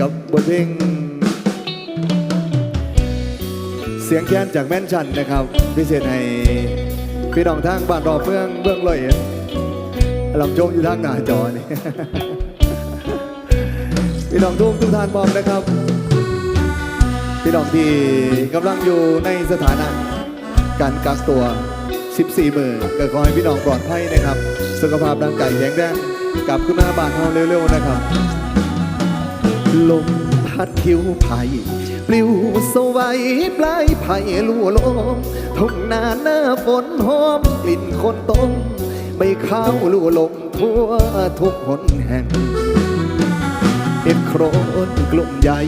กับบทเพลงเสียงแค้นจากแม่นชันนะครับ พิเศษให้พี่น้องทางบ้านรอเฟืองเบื้องลอยเอ็ดลำโจงอยู่ทางหน้าจอนี่พี่น้องทุกทุกท่านมองนะครับ พี่น้องที่กำลังอยู่ในสถานะการกักตัว 14 มือก็ขอให้พี่น้องปลอดภัยนะครับ สุขภาพร่างกายแข็งแรงกลับขึ้นมาบ้านเราเร็วๆนะครับ ลมพัดผิวไผ่ปลิวสวัยปลายไผ่ลัวลมทุ่งนาหน้าฝนหอมกลิ่นคนต้มไม่ข้าวลัวลมทั่วทุกหนแห่งเห็ดโครนกลุ่มใหญ่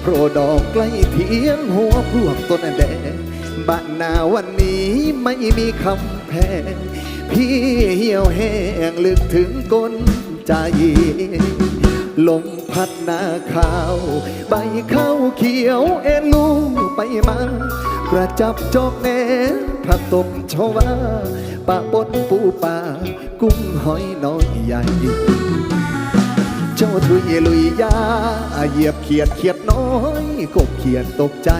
โผล่ดอกใกล้เทียงหัวพวกต้นแดงบ้านนาวันนี้ไม่มีคำแพงพี่เหี่ยวแห้งลึกถึงก้นใจลม พัดหน้าข้าว ใบข้าวเขียวเอ็นลูไปมากระจับจอกแหนผักตบชวาปะปนปูปลากุ้งหอยน้อยใหญ่เจ้าทุยลุยยาเหยียบเขียดเขียดน้อยกบเขียดตกใจ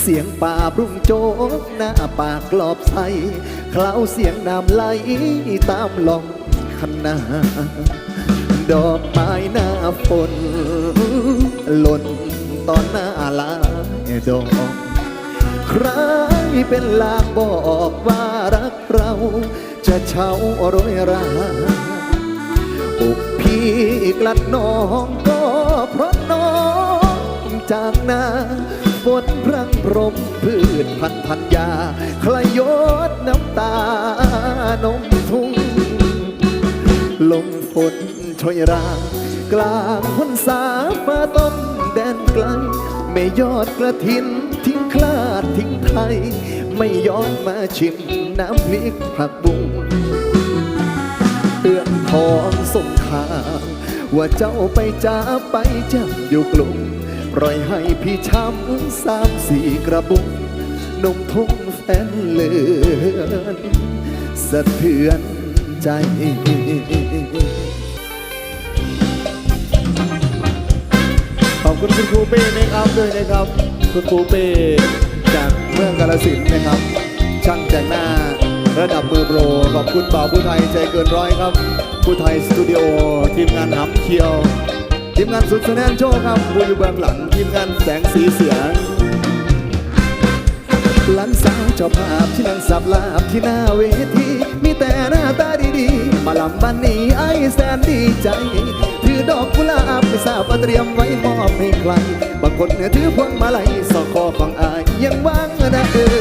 เสียงป่าปรุงโจกหน้าปากกลอบใสคลาวเสียงน้ำไหลตามลองคณา ดอกไม้หน้าฝนหล่นตอนหน้าลายดอกใครเป็นลางบอกว่ารักเรา จะเช่าโรยราอกพี่กลัดน้องก็เพราะน้องจากนาฝนพรังพรมพืชพันธุ์ธัญญาใครยดน้ำตานมทุ่งลมฝน ช่วยรากลางพนสาฟ้าต้นแดนไกล ไม่ยอดกระถินทิ้งคลาดทิ้งไทย ไม่ย้อนมาชิมน้ำพริกผักบุ้งเตือนทองส่งข่าวว่าเจ้าไปจ้าไปจับอยู่กลุ่มปล่อยให้พี่ช้ำสามสี่กระบุงนมทุ่งแฟนเลือนสะเทือนใจ คุณคุณครูเป้เมคอัพด้วยนะครับ คุณครูเป้จากเมืองกาลสินนะครับ ช่างแต่งหน้าระดับมือโปร ขอบคุณบ่าวผู้ไทยใจเกินร้อยครับ ผู้ไทยสตูดิโอทีมงานหับเคียว ทีมงานสุดแสนโชว์ครับผู้อยู่เบื้องหลังทีมงานแสงสีเสียงหลันสาวเจ้าภาพที่นั่งสับลาบที่หน้าเวทีมีแต่หน้าตาดีๆ มาลำบันนี้ไอ้แสนดีใจ อดอกกุหลาบไม่ทราบว่าเตรียมไว้มอบให้ใครบางคนเนี่ยถือพวงมาลัยสอคอของอายยังว่างนะเออ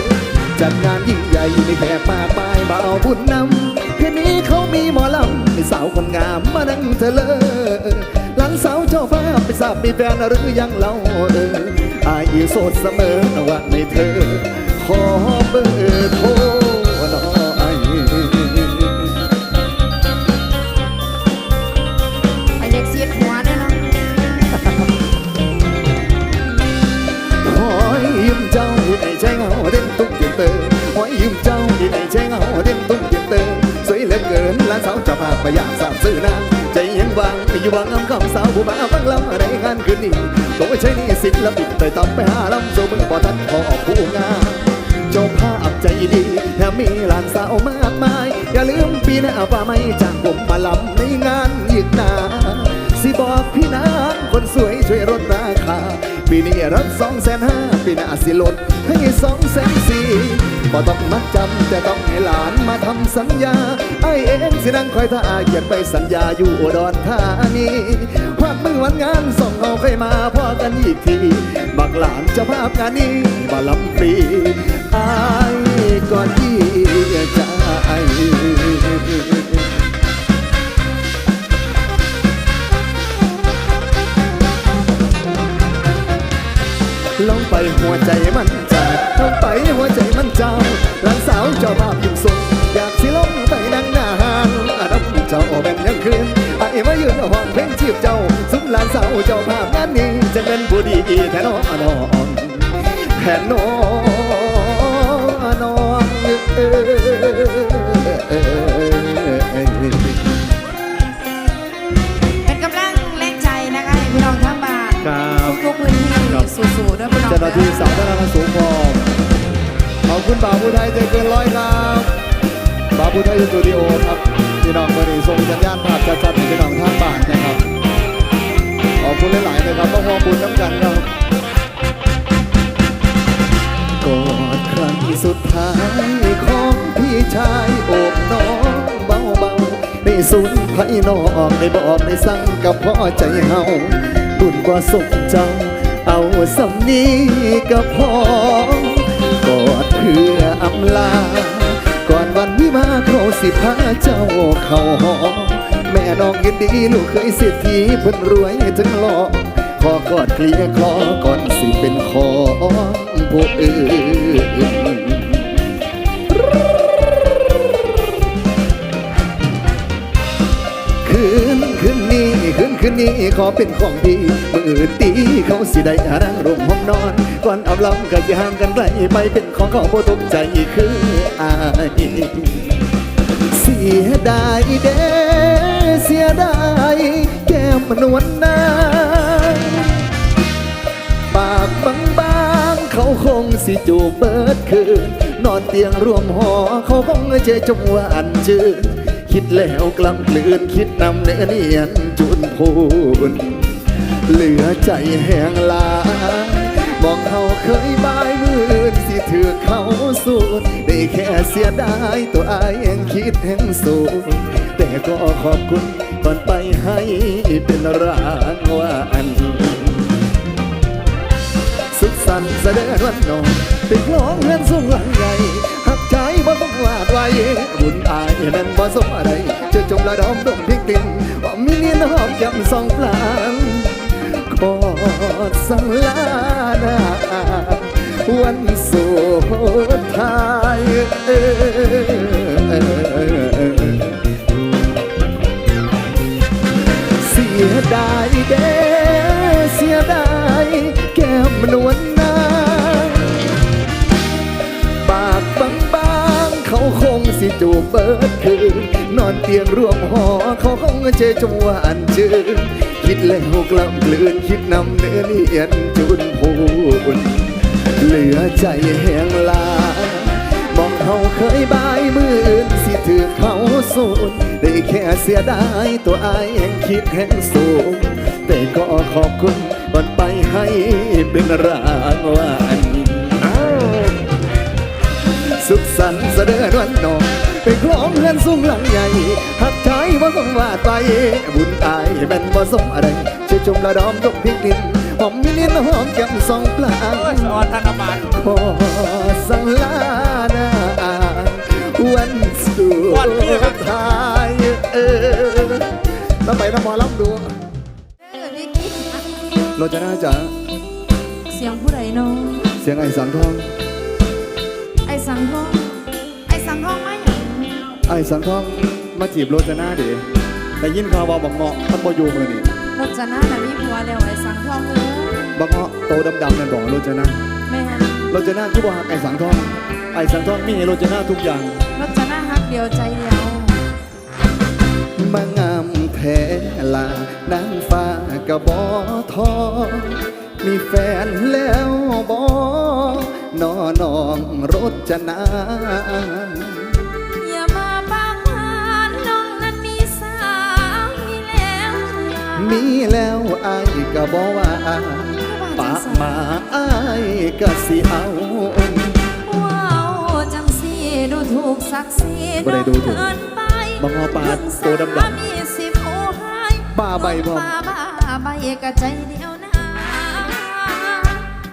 จัดงานยิ่งใหญ่มีแขกมากมายมาเอาบุญนำคืนนี้เขามีหมอลำมีสาวคนงามมานั่งเธอเลอหลังสาวเจ้าฟ้าไปทราบมีแฟนหรือยังเล่าเอออายโสดเสมอนว่าในเธอขอเบอร์โทราวเจะพยากสามซื้อนางใจยังวางอยู่วางน้ำคำสาวผู้มาฟังลำในงานคืนนี้บอกว่าใช่นี่สิละบิดไปตำไปหาลำโซมือบ่ทันพอออกผู้งานเจ้าภาพใจดีแถมมีหลานสาวมากมาย อย่าลืมปีหน้าว่าไม่จ้างผมมาลำในงานอีกนาสิบอกพี่นางคนสวยช่วยลดราคา ปีนี้รับสองแสนห้าปีหน้าสิลดให้สองแสนสี่บ่ต้องมัดจำแต่ต้องให้หลานมาทำสัญญาไอ้เองสินั่งคอยท่าเขียไปสัญญาอยู่อุดรธานีภาคมือวันงานส่งเอาใครมาพ่อกันอีกที บักหลานจะภาพงานนี้มาลำฟรีอายก่อนที่จะไอ ลงไปหัวใจมันเจ้าลงไปหัวใจมันเจ้าหลานสาวเจ้าภาพยิ่งสุดอยากสิลงไปนั่งหน้าห้างอาดับเจ้าแบ่งยังคืนไอ้มายืนห้องเพลงจีบเจ้าสุดหลานสาวเจ้าภาพงานนี้จะเป็นผู้ดีแท้นอนอนแท้นอนอนเออ เด้อพี่น้องเจ้าหน้าที่สาธารณสุขพร้อมขอบคุณบ่าวผู้ไทยใจเกินร้อยครับบ่าวผู้ไทยสตูดิโอครับพี่น้องวันนี้ส่งสัญญาณภาพชัดๆพี่น้องท่าบ้านนะครับขอบคุณหลายๆนะครับต้องมองบุญน้ำกันครับกอดครั้งสุดท้ายของพี่ชายโอบน้องเบาๆได้สุนไพ่นอกได้บอกได้สั่งกับพ่อใจเฮาบุญกว่าสมเจ้า เอาสำนีก็พอกอดเพื่ออำลา ก่อนวันวิวาเขาสิพาเจ้าเข้าหอ แม่น้องยินดีลูกเคยเศรษฐีเพิ่นรวยถึงหล่อขอกอดเคลียคลอก่อนสิเป็นของผู้อื่น คืนนี้ขอเป็นของดีมือตีเขาสิได้รังร่มห้องนอน ก่อนอาลำก็จะห่างกันไกลไปเป็นของเขาบ่ตกใจคืออายเสียดายเด้เสียดายแก้มนวลนางปากบางๆเขาคงสิจูบเบิดคืน นอนเตียงร่วมหอเขาคงเจจงหวานชื่นคิดแล้วกลำกลืนคิดนำเนื้อเนียนจุน พูนเหลือใจแห้งลายบอกเขาเคยบายมื่นสิถือเขาสูดได้แค่เสียดายตัวอายยังคิดแห่งสูงแต่ก็ขอบคุณก่อนไปให้เป็นรางวัลสุขสันต์แสดงวันนองเป็นคล้องเงินสูงหลังใหญ่ บ่ต้องวาดไว้บุญอายนั้นบ่สมอะไรจะจงละดอมดมพริกตินว่ามีเนียนหอมยำสองปลางขอดสังลานาวันสุดท้ายเสียดายเด้เสียดายแก้มนวล จูบเบิดคืน นอนเตียงร่วมหอเขาคงเจจงหวานชื่นคิดแล้วกล้ำกลืน คิดนำเนื้อเนียนจุนพูนเหลือใจแห้งลามองเขาเคยบายมืออื่นสิถือเขาสูนได้แค่เสียดายตัวอายแห่งคิดแห่งสูงแต่ก็ขอบคุณก่อนไปให้เป็นรางวัล สุขสันต์เสด็จวันนองไปคล้องเงินสูงหลังใหญ่หักใจว่าต้องวาดไป บุญตายแม่นบ่สมอะไรช่วยจมละดอมยกพริกดินหอมมิเนียนหอมแก้มสองปลาเอ้ยสอนธนบัตรขอสังลานาวันสุดท้ายเออต้องไปน้ำมอลำดูเด้อพี่กิ๊กเราจะน่าจะเสียงผู้ใดเนาะเสียงไอ้สังทอง ไอ้สังทองมาจีบโรจนาดิแต่ยินข่าวว่าบักเงาะมันบ่อยู่มือนี่รถจะหน้าน่ะมีผัวแล้วไอ้สังทองเอ้ยบักเงาะโตดำๆนั่นบอกโรจนาแม่นโรจนาคือบ่ฮักไอ้สังทองไอ้สังทองมีให้โรจนาทุกอย่าง รถจะหน้าฮักเดียวใจเดียวมางามแท้ลานางฟ้ากะบอทอ มีแฟนแล้วบอนอนองรจนาอย่า มีแล้วอายกะบอว่าปากมาอายกะสิเอาว้าวจังสีดูถูกศักดิ์ศรีบ่ได้ดูถูกเกินไปบังเอาปาดโตดำๆสามีสิบโอหายบ้าใบบ่บ้าบ้าใบกะใจเดียวนะ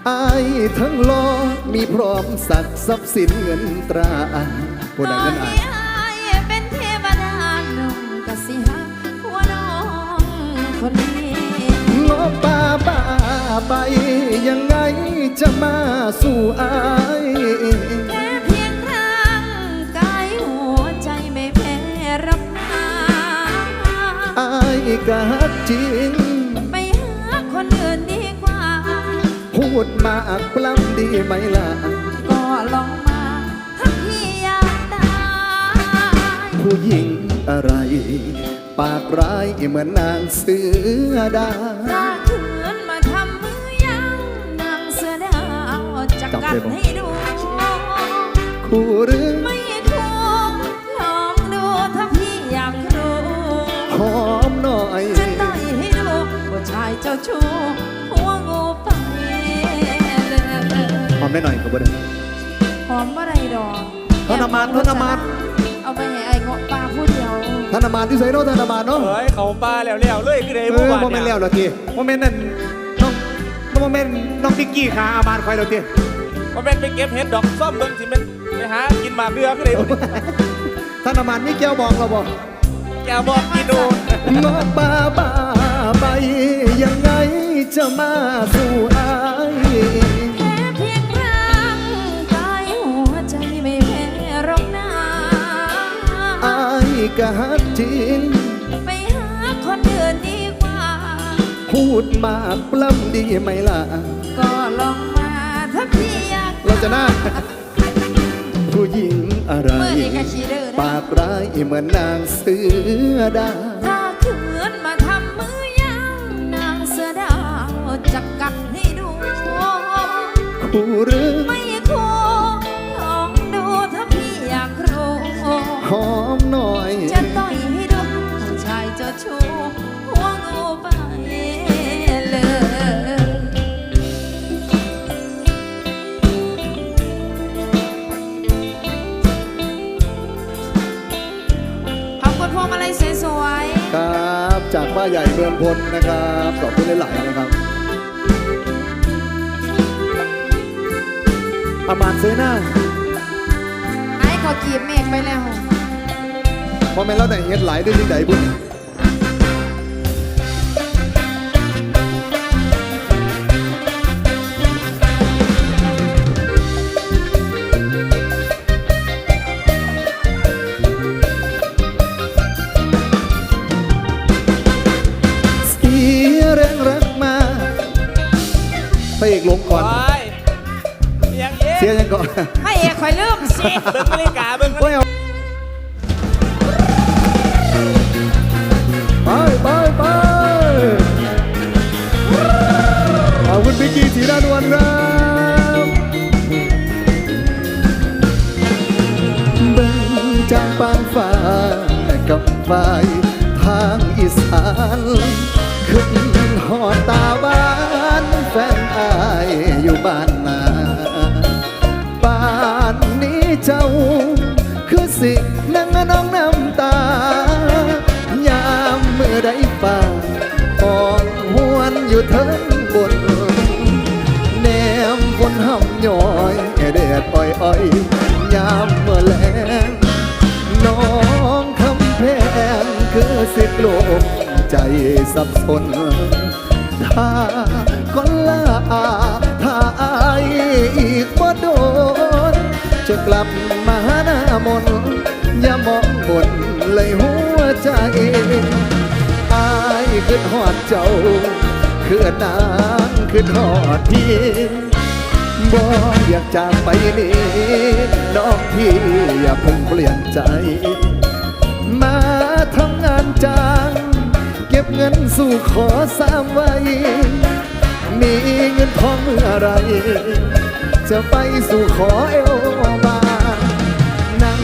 อายทั้งรอมีพร้อมสักดิ์ทรัพย์สินเงินตราผู้ใดเงินอาย ไปยังไงจะมาสู่อายแค่เพียงร่างกายหัวใจไม่แพ้รับนาอายกะฮักจริง ไปหาคนอื่นดีกว่า พูดมากปล้ำดีไหมล่ะ ก็ลองมาถ้าพี่อยากได้ผู้หญิงอะไร ปากร้ายเหมือนนางเสือดา ได้บ่ให้ดูคู่หรือไม่ถูกลองดูถ้าพี่อยากรู้หอมหน่อยจะต่อยให้ดูว่าชายเจ้าชู้หัวงูไปเลยหอมได้หน่อยก็บ่ได้หอมอะไรดอกธนมาธนมาเอาไปให้ไอ้เงาะปลาผู้เดียวธนามาที่ใส่เนาะธนามาเนาะเฮ้ยเขาปลาแล้วแล้วเลยคือไอ้เอพวกอบ้านโมเมนต์เนี่แล้วเหรอทีโมเมนต์นั่นน้องน้องโมเมนต์น้องพิกกี้ขาอามานคอยเหรอที ว่าเป็นไปเก็บเห็ดดอกซ่อมเบิ่งสิเป็นไปหากินหมากเรือคือไอ้พวกนี้ธนามานมีแก้วบอกเราบอกแกบอกกินดูงอป่าป่าไปยังไงจะมาสู่อายแค่เพียงร่างกายหัวใจไม่แพ้หรอกนะอายกะฮักจริง ไปหาคนอื่นดีกว่า พูดมากปล้ำดีไหมล่ะ จะน่าผู้หญิงอะไร เมื่อเอกชีเดอร์นะปากร้ายเหมือนนางเสือดาวถ้าคืนมาทำมือย่างนางเสือดาวจะกัดให้ดู คู่หรือไม่ากป้าใหญ่เมืองพลนะครับขอบคุณหลายๆนะครับอามานเซน่าๆไอ้เขากีบเมฆไปแล้วพอแม่นแล้วแต่เฮ็ดหลายด้วยที่ไหนบุญ เบิ่งนาฬิกาเบิ่งนาฬิกา ไปไปไปขอบคุณพิกกี้สีดานวลครับเบิ่งจางปางฟ้ากับไฟทางอีสาน สับสน ถ้าก็ลาถ้าอายอีกบ่โดน จะกลับมาหาหน้ามน อย่ามองบนเลยหัวใจอายขึ้นหอดเจ้าคือนางขึ้นหอดพี่บ่อยากจากไปนี่น้องพี่อย่าเพิ่งเปลี่ยนใจ มาทำงานจ้าง บเงินสู่ขอสามไว้ มีเงินทองเมื่อไร จะไปสู่ขอเอวบานนั่ง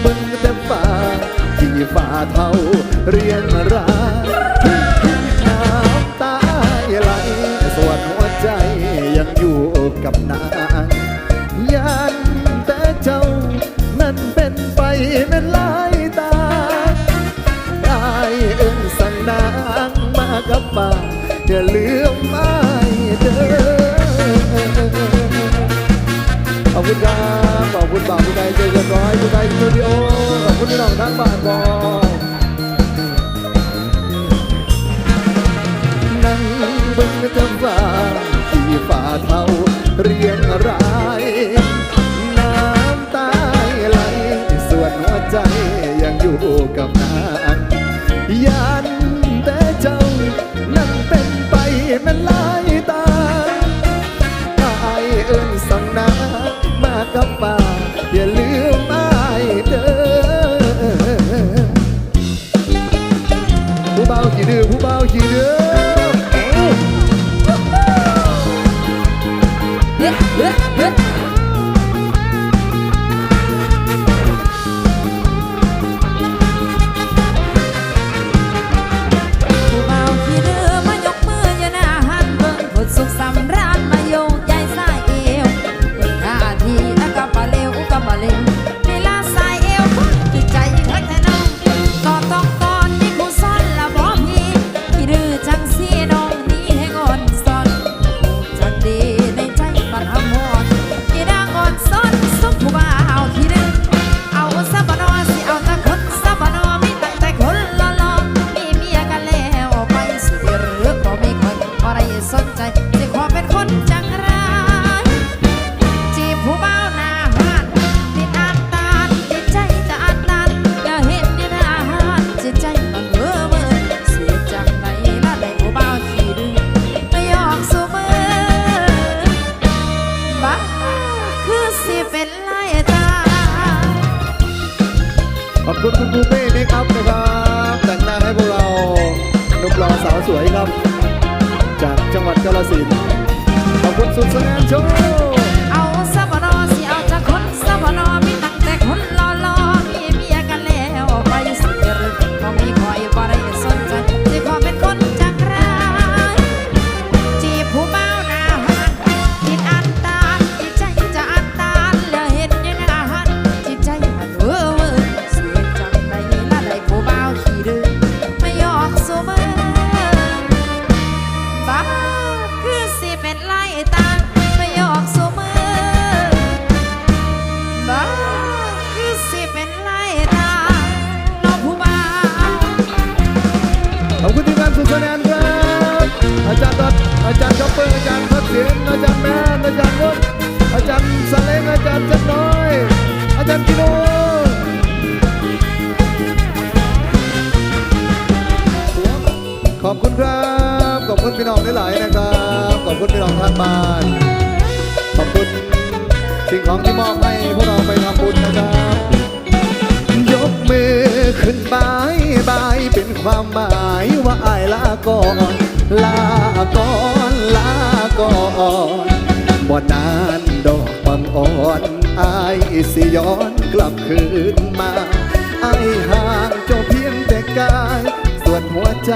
เบิ่งแต่ฟ้าที่ฝ่าเท่าเรียงรายน้ำตาไหลส่วนหัวใจยังอยู่กับนางยันแต่เจ้านั้นเป็นไปนั้นลาย อย่าลืมไม่เด้อขอบคุณครับขอบคุณบ่าวผู้ใดเจอกันร้อยผู้ใดสตูดิโอขอบคุณพี่น้องทั้งบ้านบอนั่งบิ่งเธอฟ้าที่ฝ่าเท่าเรียงราย สวสวยครับ จากจังหวัดกาฬสินธุ์ขอบคุณสุดสนานโชว์ มาอห่างเจ้าเพียงแต่กาย ส่วนหัวใจ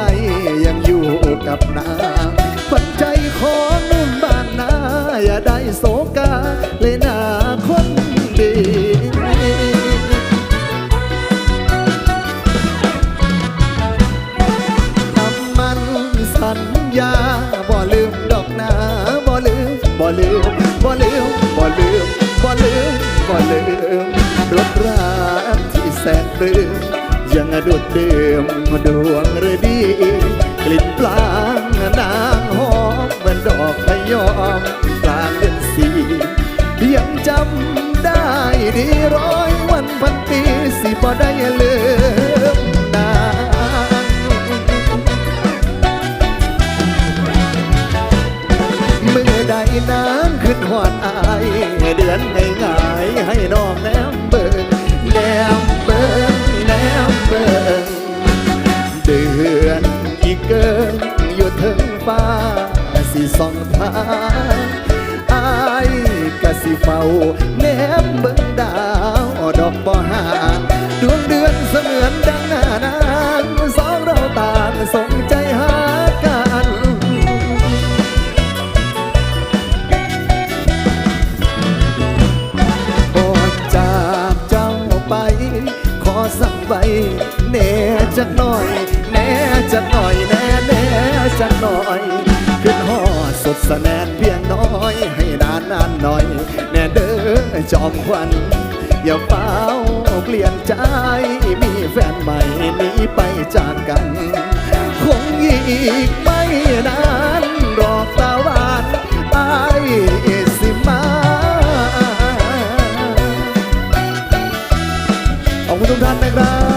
ยังอยู่กับนางฝันใจของหนุ่มบ้านนาอย่าได้โศกาเลยนาคนดีคำมันสัญญาบ่ลืมดอกนาบ่ลืมบ่ลืมบ่ลืมบ่ลืมบ่ลืมบ่ลืมรสรักที่ือยังดูดดื่มดวงฤดี กลิ่นปลางนางหอมเหมือนดอกพยอมกลางเดือนสี่ยังจำได้ดีร้อยวันพันปีสิบ่ได้ลืม น่อยขึ้นหอดสดสแนนเพียงน้อย ให้นานนานหน่อย แน่เด้อจอมควัน อย่าเฝ้าเปลี่ยนใจ มีแฟนใหม่หนีไปจากกัน คงอีกไม่นานรอกตาหวานอายสิมาขอบคุณทุกท่านนะครับ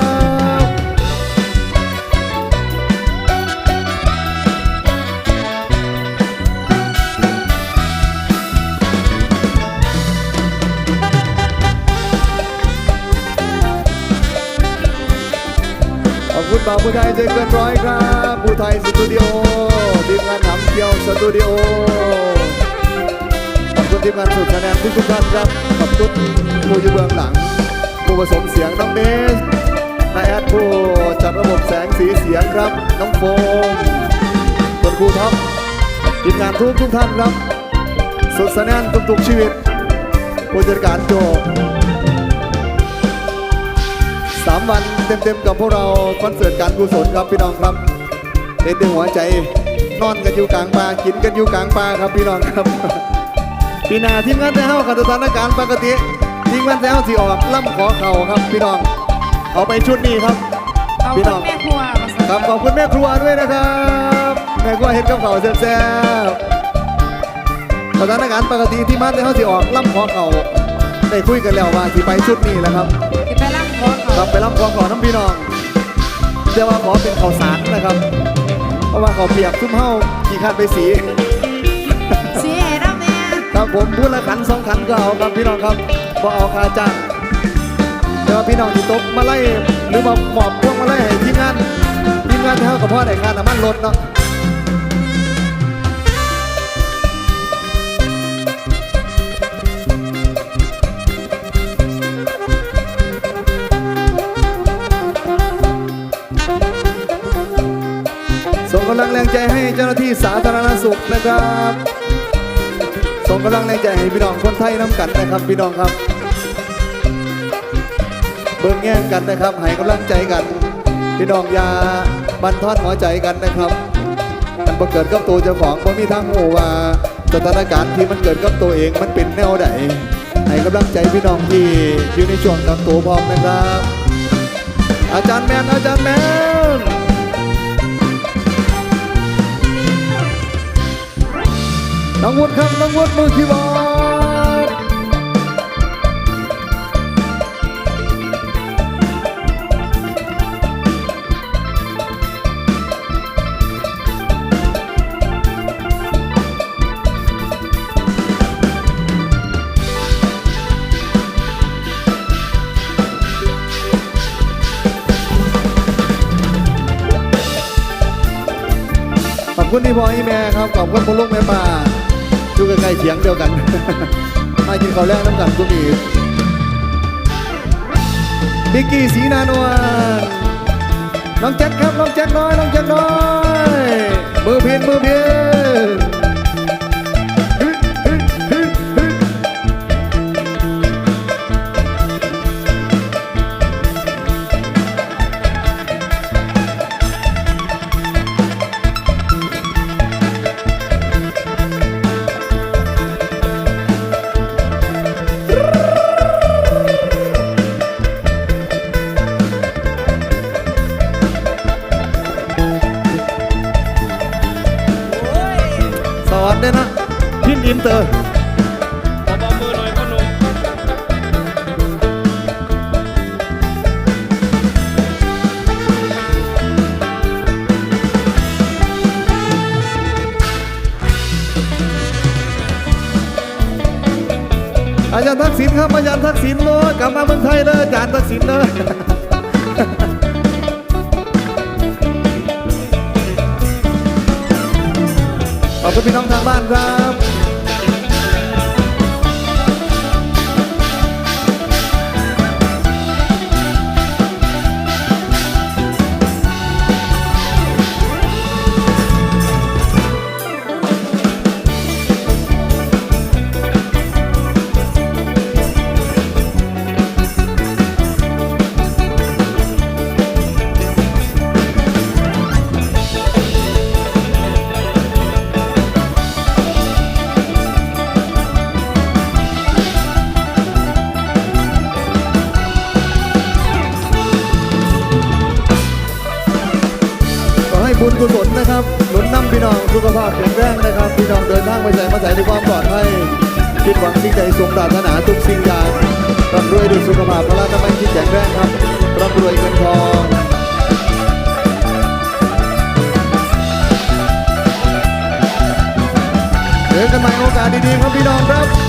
บ่าวผู้ไทยใจเกินร้อยครับผู้ไทยสตูดิโอทีมงานหำเกียวสตูดิโอขอบคุณทีมงานสุดคะแนนทุกทุกท่านครับขอบคุณผู้อยู่เบื้องหลัง ผู้ผสมเสียงน้องเบสนายแอดผู้จัดระบบแสงสีเสียงครับน้องโฟมต้นครูท็อปทีมงานทุกทุกท่านครับสุดสนานทุกๆชีวิตผู้จัดการโจ สามวันเต็มๆกับพวกเราคอนเสิร์ตการกุศลครับพี่น้องครับเต้นด้วยหัวใจนอนกันอยู่กลางป่ากินกันอยู่กลางป่าครับพี่น้องครับปีหน้าทีมงานแต่เฮากับสถานการณ์ปกติทีมงานแต่เฮาที่ออกล่ำขอเข่าครับพี่น้องเอาไปชุดนี้ครับเอาพี่คุน้อณงแม่ครัวมาครับขอบคุณแม่ครัวด้วยนะครับแม่ครัวเห็ดกับเขาวแซ่บสถานการณ์ปกติที่มัดในเขาสิออกล่ำขอเขา ได้คุยกันแล้วว่าสิไปชุดนี้แหละครับที่ไปรับขอคเขารับไปล่ำขอขอน้ำพี่น้องแต่ว่าขอเป็นข้าวสารนะครับ เพราะว่าเขาวเปียกซุ้มเฮาขี่ขันไปสีเสียแล้วแม่ครับผมพูดละขันสองขันก็เอาครับพี่น้องครับพอเอาค่าจ้างแต่ว่าพี่น้องที่ตกมาไล่หรือมาหมอบพวกมาไล่ให้ทีมงานทีมงานเท่ากับพ่อได้ค่าน้ำมันรถเนาะำลังแรงใจให้เจ้าหน้าที่สาธารณสุขนะครับส่งกำลังแรงใจให้พี่น้องคนไทยน้ำกันนะครับพี่น้องครับ เบิ่งแง่งกันนะครับให้กำลังใจกัน พี่น้องยาบันทอนหัวใจกันนะครับมันเกิดกับตัวเจ้าของบ่มีทางหูว่าสถานการณ์ที่มันเกิดกับตัวเองมันเป็นแนวใดให้กำลังใจพี่น้องที่อยู่ในช่วงกักตัวพร้อมนะครับ อาจารย์แมนอาจารย์แมน น้องวุฒิครับน้องวุฒิมือคีย์บอร์ดขอบคุณที่พ่อที่แม่ครับขอบคุณพ่ลุงแม่ป้า อยู่ใกล้ๆเถียงเดียวกัน มากินข้าวแรกน้ำกันก็มีบิกกี้สีนานวลน้องแจ็คครับ น้องแจ็คน้อย น้องแจ็คน้อย มือเพียนมือเพียน อนได้นะพิมพ์อินเตอร์ขอบอกมือหน่อยพ่อหนุ่มอาจารย์ทักษิณครับอาจารย์ทักษิณโลกลับมาเมืองไทยเลยอาจารย์ทักษิณเลย ขอบคุณพี่น้องทางบ้านครับ ใจสมปรารถนาทุกสิ่งอย่างร่ำรวยด้วยสุขภาพพละนามัยที่แข็งแรงครับร่ำรวยเงินทองเจอกันใหม่โอกาสดีๆครับพี่น้องครับ